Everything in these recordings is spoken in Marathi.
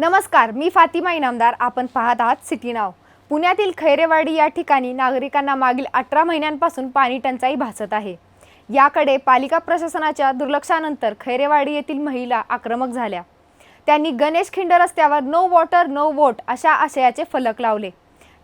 नमस्कार मी फातिमा इनामदार. आपण पाहत आहात सिटी नाव. पुण्यातील खैरेवाडी या ठिकाणी नागरिकांना मागील अठरा महिन्यांपासून पाणी टंचाई भासत आहे. याकडे पालिका प्रशासनाच्या दुर्लक्षानंतर खैरेवाडी येथील महिला आक्रमक झाल्या. त्यांनी गणेश खिंड रस्त्यावर नो वॉटर नो वोट अशा आशयाचे फलक लावले.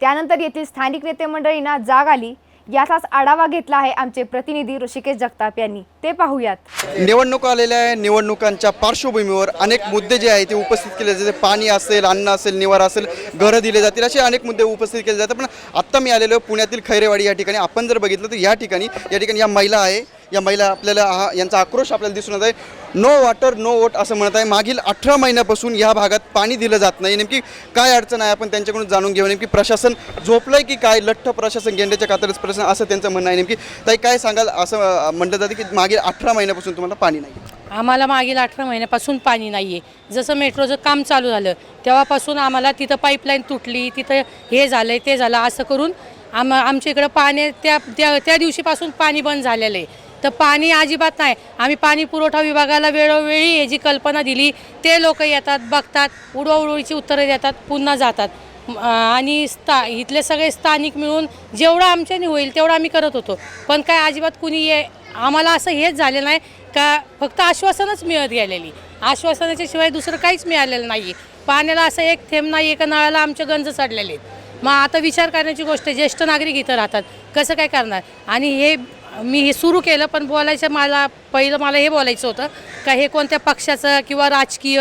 त्यानंतर येथील स्थानिक नेते मंडळींना जाग आली. याचाच आढावा घेतला आहे आमचे प्रतिनिधी ऋषिकेश जगताप यांनी. ते पाहूयात. निवडणूक आलेल्या आहे. निवडणुकांच्या पार्श्वभूमीवर अनेक मुद्दे जे आहेत ते उपस्थित केले जाते पाणी असेल अन्न असेल निवारा असेल घरं दिले जातील असे अनेक मुद्दे उपस्थित केले जातात. पण आत्ता मी आलेलो पुण्यातील खैरेवाडी या ठिकाणी. आपण जर बघितलं तर या ठिकाणी या ठिकाणी या महिला आहे. या महिला आपल्याला हा यांचा आक्रोश आपल्याला दिसून येत आहे. नो वॉटर नो वोट असं म्हणत आहे. मागील अठरा महिन्यापासून या भागात पाणी दिलं जात नाही. नेमकी काय अडचण आहे आपण त्यांच्याकडून जाणून घेऊ. नेमकी प्रशासन झोपलंय की काय? लठ्ठ प्रशासन गेंड्याच्या कातरच प्रशासन असं त्यांचं म्हणणं आहे. नेमकी ताई काय सांगाल? असं म्हणलं म्हटलं जातं की मागील अठरा महिन्यापासून तुम्हाला पाणी नाही आम्हाला मागील अठरा महिन्यापासून पाणी नाही आहे जसं मेट्रोचं काम चालू झालं तेव्हापासून आम्हाला तिथं पाईपलाईन तुटली तिथं हे झालं ते झालं असं करून आम आमच्या इकडं पाणी त्या त्या त्या दिवशीपासून पाणी बंद झालेलं आहे. तर पाणी अजिबात नाही. आम्ही पाणी पुरवठा विभागाला वेळोवेळी हे जी कल्पना दिली ते लोक येतात बघतात उडवाउडवीची उत्तरं देतात पुन्हा जातात. आणि स्था इथले सगळे स्थानिक मिळून जेवढं आमच्याने होईल तेवढं आम्ही करत होतो. पण काय अजिबात कुणी ये आम्हाला असं हेच झालेलं नाही का फक्त आश्वासनच मिळत गेलेली. आश्वासनाच्या शिवाय दुसरं काहीच मिळालेलं नाही पाण्याला असं एक थेंब नाही एका नळाला आमचे गंज चढलेले आहेत. मग आता विचार करण्याची गोष्ट आहे ज्येष्ठ नागरिक इथं राहतात. कसं काय करणार? आणि हे मी हे सुरू केलं पण बोलायचं मला पहिलं मला हे बोलायचं होतं का हे कोणत्या पक्षाचं किंवा राजकीय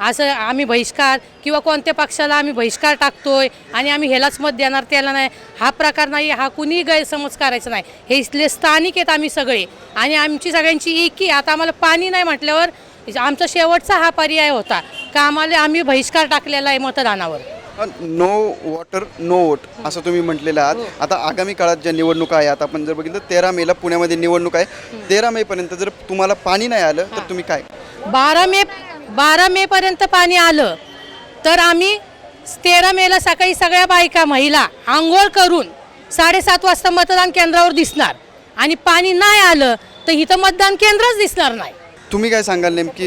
असं आम्ही बहिष्कार किंवा कोणत्या पक्षाला आम्ही बहिष्कार टाकतोय आणि आम्ही ह्यालाच मत देणार त्याला नाही. हा प्रकार नाही हा कुणी गैरसमज करायचा नाही. हे इथले स्थानिक आहेत आम्ही सगळे आणि आमची सगळ्यांची एकी आता आम्हाला पाणी नाही म्हटल्यावर आमचा शेवटचा हा पर्याय होता का आम्हाला आम्ही बहिष्कार टाकलेला आहे मतदानावर. नो वॉटर नो वोट असं तुम्ही म्हटलेलं आहात. आता आगामी काळात ज्या निवडणुका आहेत आपण जर बघितलं तेरा मेला पुण्यामध्ये निवडणूक आहे तेरा मे पर्यंत जर तुम्हाला पाणी नाही आलं तर तुम्ही काय? बारा मे बारा मेपर्यंत पाणी आलं तर आम्ही तेरा मेला सकाळी सगळ्या बायका महिला आंघोळ करून साडेसात वाजता मतदान केंद्रावर दिसणार. आणि पाणी नाही आलं तर इथं मतदान केंद्रच दिसणार नाही. तुम्ही काय सांगाल नेमकी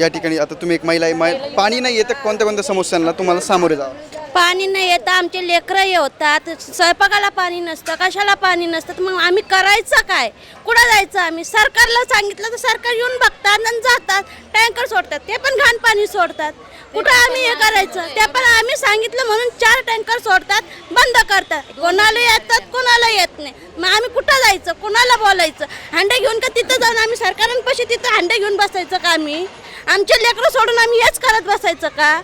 या ठिकाणी? आता तुम्ही एक महिला आहे मै- पाणी नाही येतं कोणत्या कोणत्या समस्यांना तुम्हाला सामोरे जावं? पाणी नाही येतं आमचे लेकरं येतात स्वयंपाकाला पाणी नसतं कशाला पाणी नसतं तर मग आम्ही करायचं काय? कुठं जायचं आम्ही? सरकारला सांगितलं तर सरकार येऊन बघतात आणि जातात टँकर सोडतात ते पण घाण पाणी सोडतात. कुठं आम्ही हे करायचं? ते पण आम्ही सांगितलं म्हणून चार टँकर सोडतात बंद करतात. कोणाला येतात कोणाला येत नाही. मग आम्ही कुठं जायचं? कोणाला बोलायचं? हांडे घेऊन का तिथं जाऊन आम्ही सरकारांपाशी तिथं हांडे घेऊन बसायचं का आम्ही? आमचे लेकरं सोडून आम्ही हेच करत बसायचं का?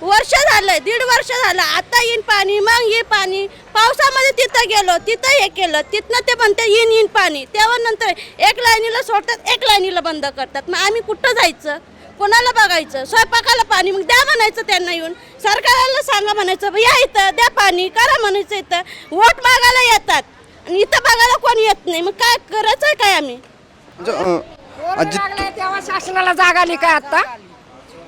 वर्ष झालं दीड वर्ष झालं. आता येईन पाणी मग ये पाणी. पावसामध्ये तिथं गेलो तिथं हे केलं. तिथनं ते म्हणते येईन येईन पाणी. तेव्हा नंतर एक लाईनीला सोडतात एक लाईनीला बंद करतात. मग आम्ही कुठं जायचं? कोणाला बघायचं? स्वयंपाकाला पाणी. मग द्या म्हणायचं त्यांना येऊन. सरकारला सांगा म्हणायचं "बा, या इथं द्या पाणी करा म्हणायचं इथं. वोट मागायला येतात. आणि इथं बघायला कोणी येत नाही. मग काय करायचं आहे काय आम्ही? म्हणजे तेव्हा शासनाला जाग आली काय आता?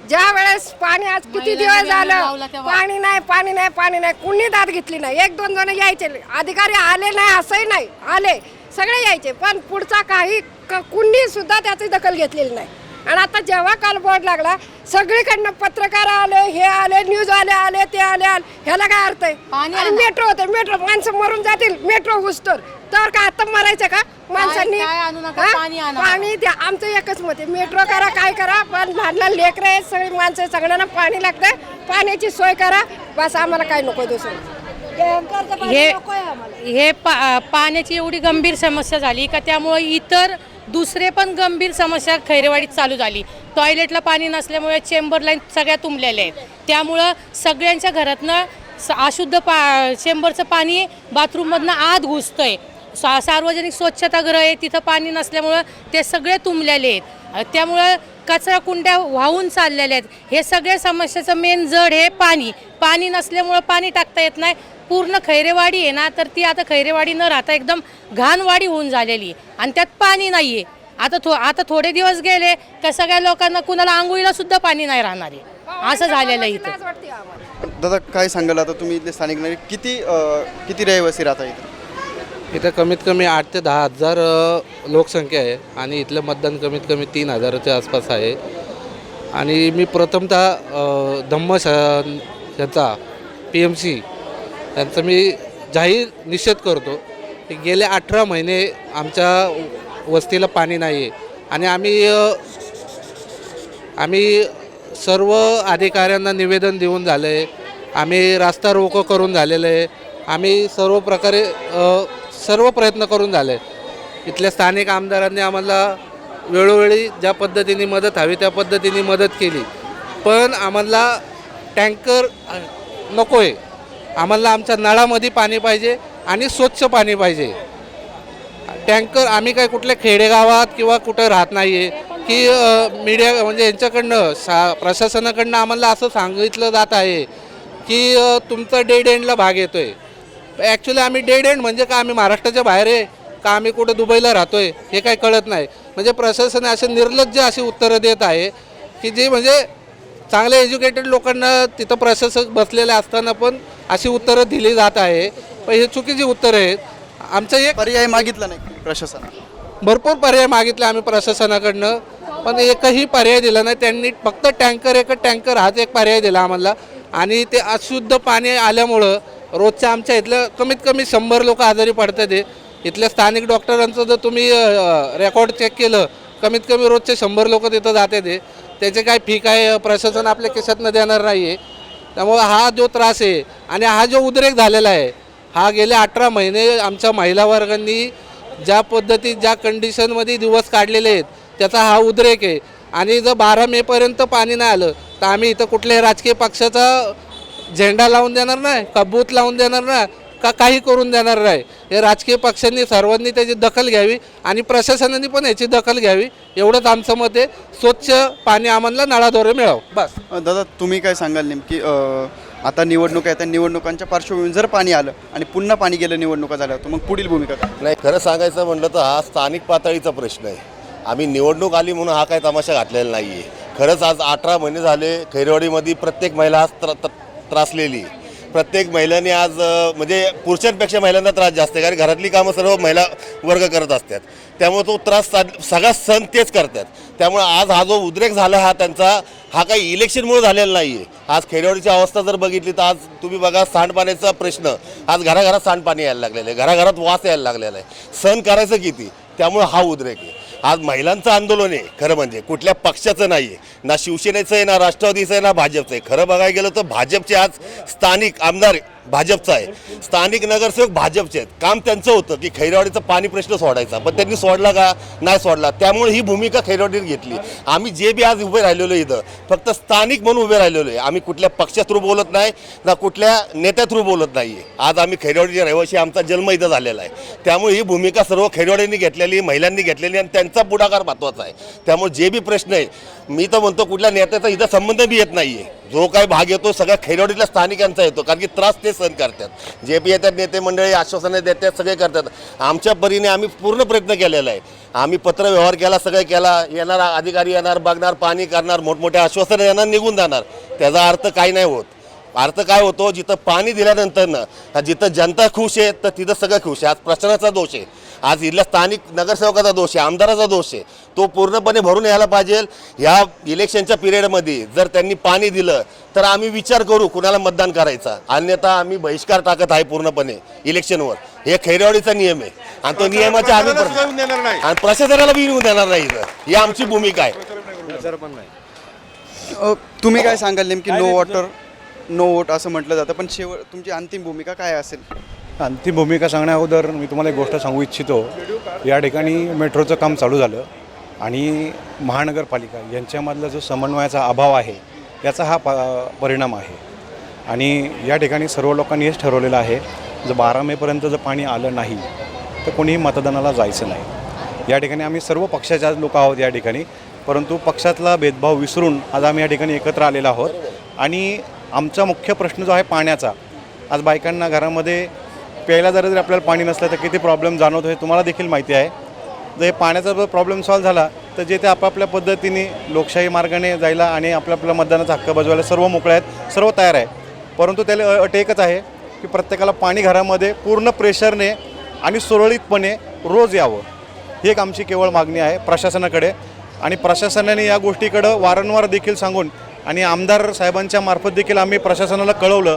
ज्या वेळेस पाणी आज किती दिवस झालं? पाणी नाही पाणी नाही पाणी नाही. कुणी दाद घेतली नाही? एक दोन जण यायचे. अधिकारी आले नाही असंही नाही. आले. सगळे यायचे. पण पुढचा काही क- कुणी सुद्धा त्याची दखल घेतलेली नाही. आणि आता जेव्हा काल बोर्ड लागला सगळीकडनं पत्रकार आले हे आले न्यूज आले आले ते आले आले. ह्याला काय अर्थ आहे? आणि मेट्रो होते मेट्रो माणसं मरून जातील. मेट्रो घुसतर तर का आता मरायचं का? माणसांनी हा? पाणी आणा. पाणी द्या. आमचं एकच मत आहे. मेट्रो करा काय करा? पण लहान लहान लेकरं आहेत सगळी माणसं. सगळ्यांना पाणी लागतं पाण्याची सोय करा. बस आम्हाला काय नको दुसरं हे हे पा पाण्याची एवढी गंभीर समस्या झाली का त्यामुळे इतर दुसरे पण गंभीर समस्या खैरेवाडीत चालू झाली. टॉयलेटला पाणी नसल्यामुळे चेंबर लाईन सगळ्या तुंबलेल्या आहेत. त्यामुळं सगळ्यांच्या घरातनं स- अशुद्ध पा चेंबरचं पाणी बाथरूममधनं आत घुसतंय. सा सार्वजनिक स्वच्छतागृह आहे तिथं पाणी नसल्यामुळं ते सगळे तुंबलेले आहेत. त्यामुळं कचरा कुंड्या वाहून चाललेल्या आहेत. हे सगळ्या समस्याचं मेन जड हे पाणी. पाणी नसल्यामुळं पाणी टाकता येत नाही. पूर्ण खैरेवाडी आहे ना तर ती आता खैरेवाडी न राहता एकदम घाणवाडी होऊन झालेली आहे. आणि त्यात पाणी नाही आहे आता थो आता थोडे दिवस गेले का सगळ्या लोकांना कुणाला आंघोळीला सुद्धा पाणी नाही राहणार आहे. असं झालेलं आहे इथं. दादा काय सांगाल? आता तुम्ही इथले स्थानिक नागरिक किती किती रहिवासी राहता इथं? इथं कमीत कमी आठ ते दहा हजार लोकसंख्या आहे. आणि इथलं मतदान कमीत कमी तीन हजाराच्या आसपास आहे. आणि मी प्रथमतः अ, धम्मश याचा पी एम सी त्यांचं मी जाहीर निषेध करतो की गेले अठरा महिने आमच्या वस्तीला पाणी नाही आहे आणि आम्ही आम्ही सर्व अधिकाऱ्यांना निवेदन देऊन झालं. आहे आम्ही रास्ता रोको करून झालेलं. आहे आम्ही सर्व प्रकारे सर्व प्रयत्न करून झाले. इथल्या स्थानिक आमदारांनी आम्हाला वेळोवेळी ज्या पद्धतीने मदत हवी त्या पद्धतीने मदत केली. पण आम्हाला टँकर नको आहे आम्हाला आमच्या नळामध्ये पाणी पाहिजे आणि स्वच्छ पाणी पाहिजे. टँकर आम्ही काय कुठल्या खेडेगावात किंवा कुठं राहत नाही आहे की मीडिया म्हणजे यांच्याकडनं सा प्रशासनाकडनं आम्हाला असं सांगितलं जात आहे की तुमचं तुमचा डेड एंडला भाग येतो आहे ॲक्च्युली आम्ही डेड एंड म्हणजे का आम्ही महाराष्ट्राच्या बाहेर आहे का आम्ही कुठं दुबईला राहतो आहे हे काही कळत नाही. म्हणजे प्रशासन असे निर्लज्ज अशी उत्तरं देत आहे की जे म्हणजे चांगल्या एज्युकेटेड लोकांना तिथं प्रशासक बसलेले असताना पण अशी उत्तरं दिली जात आहे. पण हे चुकीची उत्तरं आहेत. आमचं एक पर्याय मागितला नाही प्रशासनाने. भरपूर पर्याय मागितले आम्ही प्रशासनाकडनं. पण एकही पर्याय दिला नाही. त्यांनी फक्त टँकर एक टँकर हाच एक पर्याय दिला आम्हाला. आणि ते अशुद्ध पाणी आल्यामुळं रोजच्या आमच्या इथलं कमीत कमी शंभर लोक आजारी पडतात आहे इथल्या स्थानिक डॉक्टरांचं जर तुम्ही रेकॉर्ड चेक केलं कमीत कमी रोजचे शंभर लोक तिथं जाते ते. त्याचे काय फी काय प्रशासन आपल्या केशातनं देणार नाही आहे त्यामुळं हा जो त्रास आहे आणि हा जो उद्रेक झालेला आहे हा गेले अठरा महिने आमच्या महिला वर्गांनी ज्या पद्धतीत ज्या कंडिशनमध्ये दिवस काढलेले आहेत त्याचा हा उद्रेक आहे. आणि जर बारा मेपर्यंत पाणी नाही आलं तर आम्ही इथं कुठल्याही राजकीय पक्षाचा झेंडा लावून देणार नाही कबूत लावून देणार नाही का काही करून देणार नाही. हे राजकीय पक्षांनी सर्वांनी त्याची दखल घ्यावी आणि प्रशासनाने पण याची दखल घ्यावी एवढंच आमचं मत आहे. स्वच्छ पाणी आम्हाला नळाद्वारे मिळावं. बस. दादा तुम्ही काय सांगाल नेमकी आता निवडणूक आहे त्या निवडणुकांच्या पार्श्वभूमीवर जर पाणी आलं आणि पुन्हा पाणी गेलं निवडणुका झाल्या तर मग पुढील भूमिका काय? नाही खरं सांगायचं म्हणलं तर हा स्थानिक पातळीचा प्रश्न आहे. आम्ही निवडणूक आली म्हणून हा काही तमाशा घातलेला नाही आहे खरंच आज अठरा महिने झाले खैरवाडीमध्ये प्रत्येक महिला आज त्र त्र- त्रासलेली आहे. प्रत्येक महिलांनी आज म्हणजे पुरुषांपेक्षा महिलांना त्रास जास्त आहे कारण घरातली कामं सर्व महिला वर्ग करत असतात. त्यामुळे तो त्रास सगळा सण तेच करतात. त्यामुळे आज हा जो उद्रेक झाला हा त्यांचा हा काही इलेक्शनमुळे झालेला नाही आहे आज खेडेवाडीची अवस्था जर बघितली तर आज तुम्ही बघा सांडपाण्याचा प्रश्न. आज घराघरात सांडपाणी यायला लागलेलं आहे घराघरात वास यायला लागलेला आहे. सण करायचं किती? त्यामुळे हा उद्रेक आहे. आज महिलांचं आंदोलन आहे खरं म्हणजे. कुठल्या पक्षाचं नाही आहे ना शिवसेनेचं आहे ना राष्ट्रवादीचं आहे ना भाजपचं आहे. खरं बघायला गेलं तर भाजपचे आज स्थानिक आमदार भाजपचा आहे. स्थानिक नगरसेवक भाजपचे आहेत. काम त्यांचं होतं की खैरवाडीचा पाणी प्रश्न सोडायचा. पण त्यांनी सोडला का? नाही सोडला. त्यामुळे ही भूमिका खैरवाडीने घेतली. आम्ही जे बी आज उभे राहिलेलो आहे इथं फक्त स्थानिक म्हणून उभे राहिलेलो आहे. आम्ही कुठल्या पक्षा थ्रू बोलत नाही ना कुठल्या नेत्या थ्रू बोलत नाही आहे. आज आम्ही खैरवाडीचे रहिवासी आमचा जन्म इथं झालेला आहे. त्यामुळे ही भूमिका सर्व खैरवाडींनी घेतलेली महिलांनी घेतलेली आणि त्यांचा पुढाकार महत्त्वाचा आहे. त्यामुळे जे बी प्रश्न आहे मी तर म्हणतो कुठल्या नेत्याचा इथं संबंध बी येत नाही आहे जो काही भाग येतो सगळ्या खैरवाडीतल्या स्थानिकांचा येतो कारण की त्रास ते सहन करतात. जे बी येतात नेते मंडळी आश्वासनं देतात सगळे करतात. आमच्या परीने आम्ही पूर्ण प्रयत्न केलेला आहे. आम्ही पत्र व्यवहार केला सगळं केला येणार अधिकारी येणार बघणार पाणी करणार मोठमोठ्या आश्वासनं येणार निघून जाणार. त्याचा अर्थ काही नाही होत. अर्थ काय होतो जिथं पाणी दिल्यानंतर ना जिथं जनता खुश आहे तर तिथं सगळं खुश आहे. आज प्रशासनाचा दोष आहे. आज इथल्या स्थानिक नगरसेवकाचा दोष आहे आमदाराचा दोष आहे. तो पूर्णपणे भरून यायला पाहिजे. ह्या इलेक्शनच्या पिरियडमध्ये जर त्यांनी पाणी दिलं तर आम्ही विचार करू कुणाला मतदान करायचा. अन्यथा आम्ही बहिष्कार टाकत आहे पूर्णपणे इलेक्शनवर. हे खैरवाडीचा नियम आहे. आणि तो नियमाच्या आम्ही आणि प्रशासनाला बी येऊन देणार नाही इथं. ही आमची भूमिका आहे. तुम्ही काय सांगाल नेमकी? नो वॉटर नो वोट असं म्हटलं जातं. पण शेवट तुमची अंतिम भूमिका काय असेल? अंतिम भूमिका सांगण्या अगोदर मी तुम्हाला एक गोष्ट सांगू इच्छितो. या ठिकाणी मेट्रोचं काम चालू झालं आणि महानगरपालिका यांच्यामधला जो समन्वयाचा अभाव आहे याचा हा प परिणाम आहे. आणि या ठिकाणी सर्व लोकांनी हेच ठरवलेलं आहे जर बारा मेपर्यंत जर पाणी आलं नाही तर कोणीही मतदानाला जायचं नाही. या ठिकाणी आम्ही सर्व पक्षाच्या लोक आहोत या ठिकाणी परंतु पक्षातला भेदभाव विसरून आज आम्ही या ठिकाणी एकत्र आलेलो आहोत. आणि आमचा मुख्य प्रश्न जो आहे पाण्याचा आज बायकांना घरामध्ये प्यायला जरा जरी आपल्याला पाणी नसलं तर किती प्रॉब्लेम जाणवतो हे तुम्हाला देखील माहिती आहे. जर हे पाण्याचा जर प्रॉब्लेम सॉल्व्ह झाला तर जे ते आपापल्या पद्धतीने लोकशाही मार्गाने जायला आणि आपल्या आपल्या मतदानाचा हक्क बजवायला सर्व मोकळे आहेत सर्व तयार आहे. परंतु त्याला अट एकच आहे की प्रत्येकाला पाणी घरामध्ये पूर्ण प्रेशरने आणि सुरळीतपणे रोज यावं. ही एक आमची केवळ मागणी आहे प्रशासनाकडे. आणि प्रशासनाने या गोष्टीकडं वारंवार देखील सांगून आणि आमदार साहेबांच्या मार्फत देखील आम्ही प्रशासनाला कळवलं.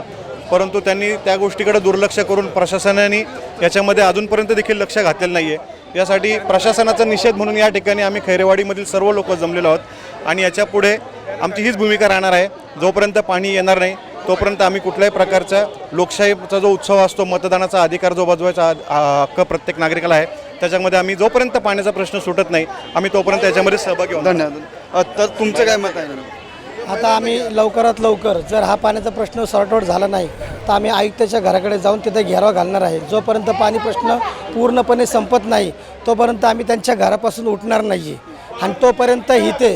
परंतु त्यांनी त्या गोष्टीकडे दुर्लक्ष करून प्रशासनाने याच्यामध्ये अजूनपर्यंत देखील लक्ष घातलेलं नाही आहे यासाठी प्रशासनाचा निषेध म्हणून या ठिकाणी आम्ही खैरेवाडीमधील सर्व लोक जमलेलो आहोत. आणि याच्यापुढे आमची हीच भूमिका राहणार आहे. जोपर्यंत पाणी येणार नाही तोपर्यंत आम्ही कुठल्याही प्रकारचा लोकशाहीचा जो उत्सव असतो मतदानाचा अधिकार जो बजवायचा आ- हक्क प्रत्येक नागरिकाला आहे. त्याच्यामध्ये आम्ही जोपर्यंत पाण्याचा प्रश्न सुटत नाही आम्ही तोपर्यंत याच्यामध्ये सहभागी होणार धन्यवाद. तर तुमचं काय मत आहे आता आम्ही लवकरात लवकर जर हा पाण्याचा प्रश्न सॉर्टआउट झाला नाही तर आम्ही आयुक्ताच्या घराकडे जाऊन तिथे घेराव घालणार आहे. जोपर्यंत पाणी प्रश्न पूर्णपणे संपत नाही तोपर्यंत आम्ही त्यांच्या घरापासून उठणार नाही आहे आणि तोपर्यंत इथे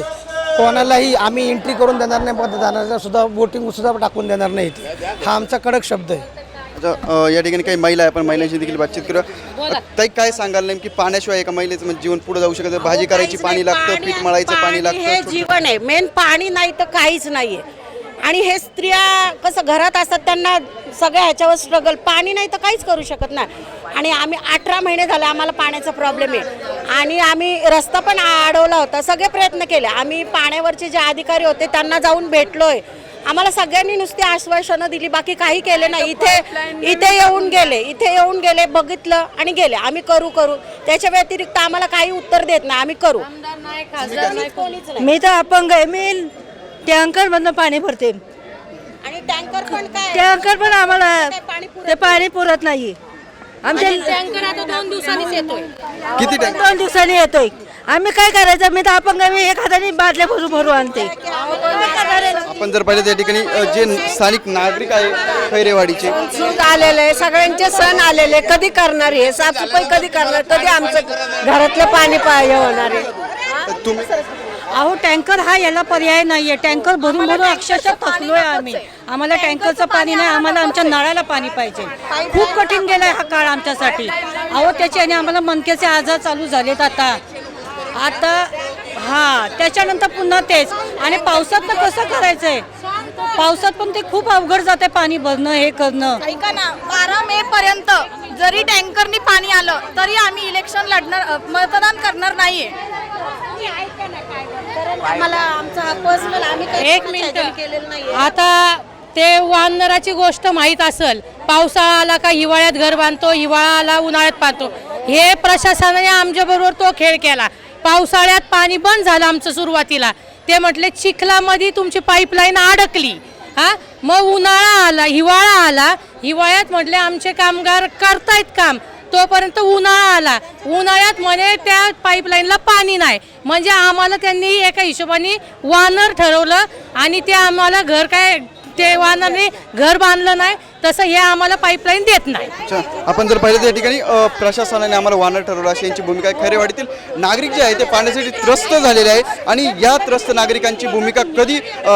कोणालाही आम्ही एंट्री करून देणार नाही मतदानाला सुद्धा वोटिंग सुद्धा टाकून देणार नाही इथे. हा आमचा कडक शब्द आहे. आता, या ठिकाणी काही महिला आहे आपण महिलांशी देखील बातचीत करूया. ताई काय सांगाल नेमकी पाण्याशिवाय एका महिलेचं म्हणजे जीवन पुढे जाऊ शकत? भाजी करायची पाणी लागतं पीठ मळायचं पाणी पाणी हे लागतं. जीवन आहे. मेन पाणी नाही तर काहीच नाहीये. आणि हे स्त्रिया कसं घरात असतात त्यांना सगळ्या ह्याच्यावर स्ट्रगल पाणी नाही तर काहीच करू शकत नाही. आणि आम्ही अठरा महिने झाले आम्हाला पाण्याचा प्रॉब्लेम आहे. आणि आम्ही रस्ता पण अडवला होता. सगळे प्रयत्न केले. आम्ही पाण्यावरचे जे अधिकारी होते त्यांना जाऊन भेटलोय. आम्हाला सगळ्यांनी नुसती आश्वासनं दिली बाकी काही केले नाही इथे इथे येऊन गेले इथे येऊन गेले बघितलं आणि गेले. आम्ही करू करू. त्याच्या व्यतिरिक्त आम्हाला काही उत्तर देत नाही. आम्ही करू. कोणीच नाही. मी तर अपंग आहे. मी टँकर मधनं पाणी भरते. आणि टँकर पण काय? टँकर पण आम्हाला ते पाणी पुरत ते पाणी पुरत नाही आमच्या टँकर आता दोन दिवसांनीच येतोय. किती दोन दिवसांनी येतोय. आम्ही काय करायचं? मी तर अपंग आहे, मी एक हाताने बादल्या भरून भरू आणते. आपण जर पाहिलं त्या ठिकाणी अ, जे स्थानिक नागरिक आहे खैरेवाडीचे. सूट आलेले सगळ्यांचे सण आलेले कधी करणार हे? साफसफाई कधी करणार? कधी आमचं घरातलं पाणी पाहिजे होणार आहे? तुम्ही? अहो टँकर हा याला पर्याय नाहीये. टँकर भरून भरून अक्षरशः थकलोय आम्ही. आम्हाला टँकरचं पाणी नाही आम्हाला आमच्या नळाला पाणी पाहिजे. खूप कठीण गेलाय हा काळ आमच्यासाठी. अहो त्याच्याने आम्हाला मनकेचे आजार चालू झालेत आता. आता हा त्याच्यानंतर पुन्हा तेच. आणि पावसात तर कसं करायचंय? पावसात पण ते खूप अवघड जाते पाणी भरणं हे करणं. ऐका ना बारा मे पर्यंत जरी टँकरनी पाणी आलं तरी आम्ही इलेक्शन लढणार मतदान करणार नाहीये. आम्हाला आमचा हा पर्सनल आम्ही एक मिनिट. ह्याच्याने केलेलं नाहीये. आता ते वानराची गोष्ट माहीत असेल पावसाळा आला का हिवाळ्यात घर बांधतो हिवाळा आला उन्हाळ्यात बांधतो. हे प्रशासनाने आमच्याबरोबर तो खेळ केला. पावसाळ्यात पाणी बंद झालं आमचं सुरुवातीला. ते म्हटले चिखलामध्ये तुमची पाईपलाईन अडकली. हा? मग उन्हाळा आला हिवाळा आला. हिवाळ्यात म्हटले आमचे कामगार करतायत काम. तोपर्यंत उन्हाळा आला. उन्हाळ्यात म्हणे त्या पाईपलाईनला पाणी नाही. म्हणजे आम्हाला त्यांनी एका हिशोबाने वानर ठरवलं आणि ते आम्हाला घर काय ते वानरने घर बांधलं नाही तसं हे आम्हाला पाईपलाईन देत नाही. अच्छा आपण जर पाहिलं त्या ठिकाणी अ, प्रशासनाने आम्हाला वानर ठरवलं अशी यांची भूमिका आहे. खैरेवाडीतील नागरिक जे आहे ते पाण्यासाठी त्रस्त झालेले आहे आणि या त्रस्त नागरिकांची भूमिका कधी अ,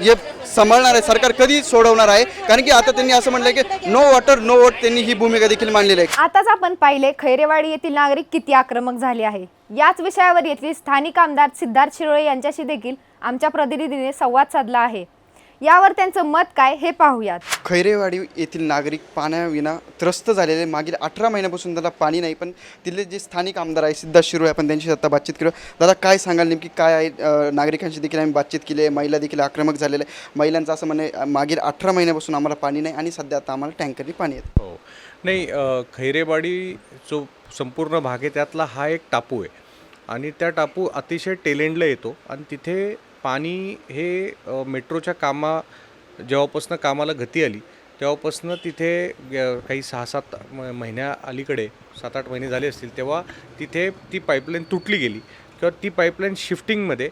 हे सांभाळणार आहे सरकार कधी सोडवणार आहे? कारण की आता त्यांनी असं म्हटलं की नो वॉटर नो वोट त्यांनी ही भूमिका देखील मांडलेली आहे. आताच आपण पाहिले खैरेवाडी येथील नागरिक किती आक्रमक झाले आहे. याच विषयावर येथील स्थानिक आमदार सिद्धार्थ शिरोळे यांच्याशी देखील आमच्या प्रतिनिधीने संवाद साधला आहे. यावर त्यांचं मत काय हे पाहूयात. खैरेवाडी येथील नागरिक पाण्याविना त्रस्त झालेले मागील अठरा महिन्यापासून त्याला पाणी नाही पण तिथले जे स्थानिक आमदार आहे सिद्धार्थ शिरोळे आपण त्यांची आता बातचीत करू. दादा काय सांगाल नेमकी? काय आहे? नागरिकांशी देखील आम्ही बातचीत केली आहे महिला देखील आक्रमक झालेले. आहे. महिलांचं असं म्हणणं आहे, मागील अठरा महिन्यापासून आम्हाला पाणी नाही आणि सध्या आता आम्हाला टँकरनी पाणी येतं हो. नाही खैरेवाडी जो संपूर्ण भाग आहे त्यातला हा एक टापू आहे. आणि त्या टापू अतिशय टेलेंडला येतो आणि तिथे पाणी हे मेट्रोच्या कामा जेव्हापासनं कामाला गती आली तेव्हापासनं तिथे काही सहा सात म- महिन्या अलीकडे सात आठ महिने झाले असतील तेव्हा तिथे ती पाईपलाईन तुटली गेली. किंवा ती पाईपलाईन शिफ्टिंगमध्ये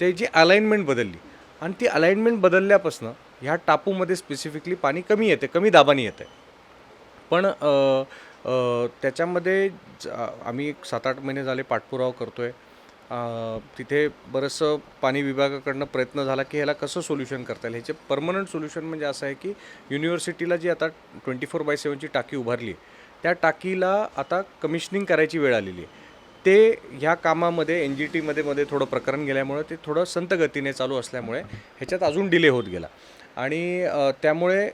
त्याची अलाइनमेंट बदलली आणि ती अलाइनमेंट बदलल्यापासनं ह्या टापूमध्ये स्पेसिफिकली पाणी कमी येते कमी दाबाने येते. पण त्याच्यामध्ये आम्ही एक सात आठ महिने झाले पाठपुरावा करतो आहे तिथे बरंचसं पाणी विभागाकडनं प्रयत्न झाला की ह्याला कसं सोल्युशन करता येईल? ह्याचे परमनंट सोल्युशन म्हणजे असं आहे की युनिव्हर्सिटीला जी आता ट्वेंटी फोर बाय सेवनची टाकी उभारली आहे त्या टाकीला आता कमिशनिंग करायची वेळ आलेली आहे. ते ह्या कामामध्ये एन जी टीमध्ये मध्ये थोडं प्रकरण गेल्यामुळे ते थोडं संत गतीने चालू असल्यामुळे ह्याच्यात अजून डिले होत गेला. आणि त्यामुळे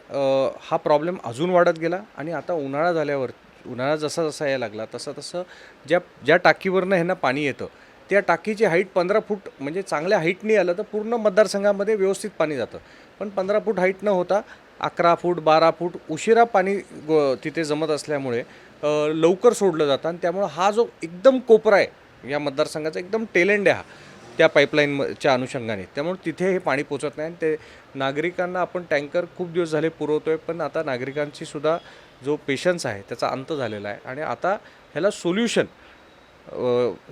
हा प्रॉब्लेम अजून वाढत गेला आणि आता उन्हाळा झाल्यावर उन्हाळा जसा जसा यायला लागला तसं तसं ज्या ज्या टाकीवरनं ह्यांना पाणी येतं त्या टाकीची हाईट पंधरा फूट म्हणजे चांगल्या हाईटनी आलं तर पूर्ण मतदारसंघामध्ये व्यवस्थित पाणी जातं. पण पंधरा फूट हाईट न होता अकरा फूट बारा फूट उशिरा पाणी ग तिथे जमत असल्यामुळे लवकर सोडलं जातं आणि त्यामुळं हा जो एकदम कोपरा आहे या मतदारसंघाचा एकदम टेलेंड आहे हा त्या पाईपलाईनच्या अनुषंगाने. त्यामुळे तिथे हे पाणी पोचत नाही आणि ते नागरिकांना आपण टँकर खूप दिवस झाले पुरवतो आहे पण आता नागरिकांची सुद्धा जो पेशन्स आहे त्याचा अंत झालेला आहे. आणि आता ह्याला सोल्युशन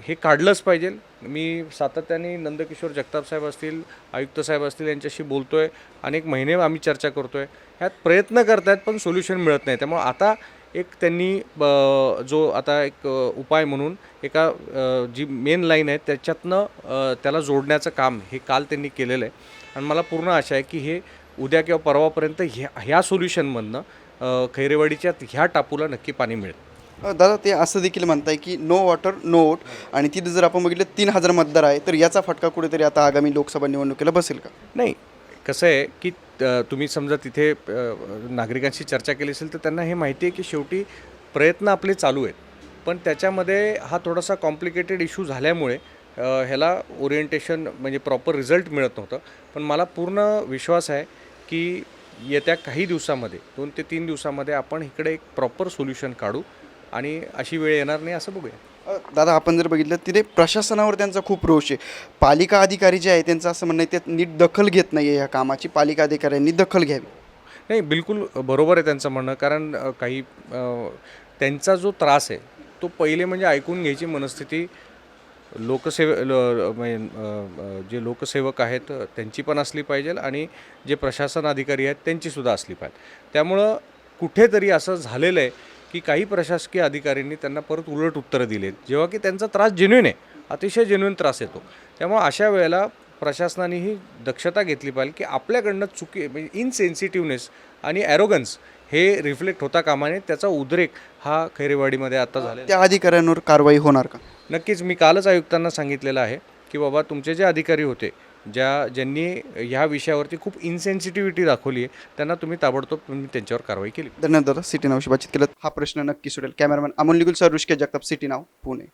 हे काढलंच पाहिजे. मी सातत्याने नंदकिशोर जगताप साहेब असतील आयुक्त साहेब असतील यांच्याशी बोलतो आहे अनेक महिने आम्ही चर्चा करतो आहे ह्यात प्रयत्न करत आहेत पण सोल्युशन मिळत नाही. त्यामुळे आता एक त्यांनी ब, जो आता एक उपाय म्हणून एका जी मेन लाईन आहे त्याच्यातनं त्याला जोडण्याचं काम हे काल त्यांनी केलेलं आहे. आणि मला पूर्ण आशा आहे की हे उद्या किंवा परवापर्यंत ह्या ह्या सोल्युशनमधनं खैरेवाडीच्या ह्या टापूला नक्की पाणी मिळेल. दादा ते असं देखील म्हणताय की नो वॉटर नो वोट आणि तिथे जर आपण बघितलं तीन हजार मतदार आहे तर याचा फटका कुठेतरी आता आगामी लोकसभा निवडणुकीला बसेल का? नाही कसं आहे की तुम्ही समजा तिथे नागरिकांशी चर्चा केली असेल तर त्यांना हे माहिती आहे की शेवटी प्रयत्न आपले चालू आहेत. पण त्याच्यामध्ये हा थोडासा कॉम्प्लिकेटेड इश्यू झाल्यामुळे ह्याला ओरिएंटेशन म्हणजे प्रॉपर रिझल्ट मिळत नव्हतं. पण मला पूर्ण विश्वास आहे की येत्या काही दिवसामध्ये दोन ते तीन दिवसामध्ये आपण इकडे एक प्रॉपर सोल्युशन काढू. आणि अशी वेळ येणार नाही असं बघूया. दादा आपण जर बघितलं तिथे प्रशासनावर त्यांचा खूप रोष आहे. पालिका अधिकारी जे आहे त्यांचं असं म्हणणं आहे ते नीट दखल घेत नाही आहे या कामाची. पालिका अधिकाऱ्यांनी दखल घ्यावी. नाही बिलकुल बरोबर आहे त्यांचं म्हणणं. कारण काही त्यांचा जो त्रास आहे तो पहिले म्हणजे ऐकून घ्यायची मनस्थिती. लोकसेवे ल- जे लोकसेवक आहेत त्यांची पण असली पाहिजे आणि जे प्रशासन अधिकारी आहेत त्यांचीसुद्धा असली पाहिजे. त्यामुळं कुठेतरी असं झालेलं आहे की काही प्रशासकीय अधिकाऱ्यांनी त्यांना परत उलट उत्तरं दिलेत जेव्हा की त्यांचा त्रास जेन्युन आहे. अतिशय जेन्युन त्रास येतो. त्यामुळं अशा वेळेला प्रशासनाने ही दक्षता घेतली पाहिजे की आपल्याकडनं चुकी म्हणजे इनसेन्सिटिव्हनेस आणि ॲरोगन्स हे रिफ्लेक्ट होता कामा नये. त्याचा उद्रेक हा खैरेवाडीमध्ये आता झालेला त्या अधिकाऱ्यांवर कारवाई होणार का? नक्कीच मी कालच आयुक्तांना सांगितलेलं आहे की बाबा तुमचे जे अधिकारी होते ज्या ज्यांनी ह्या विषयावरती खूप इन्सेन्सिटिव्हिटी दाखवली आहे त्यांना तुम्ही ताबडतोब तुम्ही त्यांच्यावर कारवाई केली. धन्यवाद दादा. सिटी नावशी बातचीत केलं हा प्रश्न नक्की सुटेल cameraman Amol Nigul sir ऋषके Jagtap city नाव पुणे.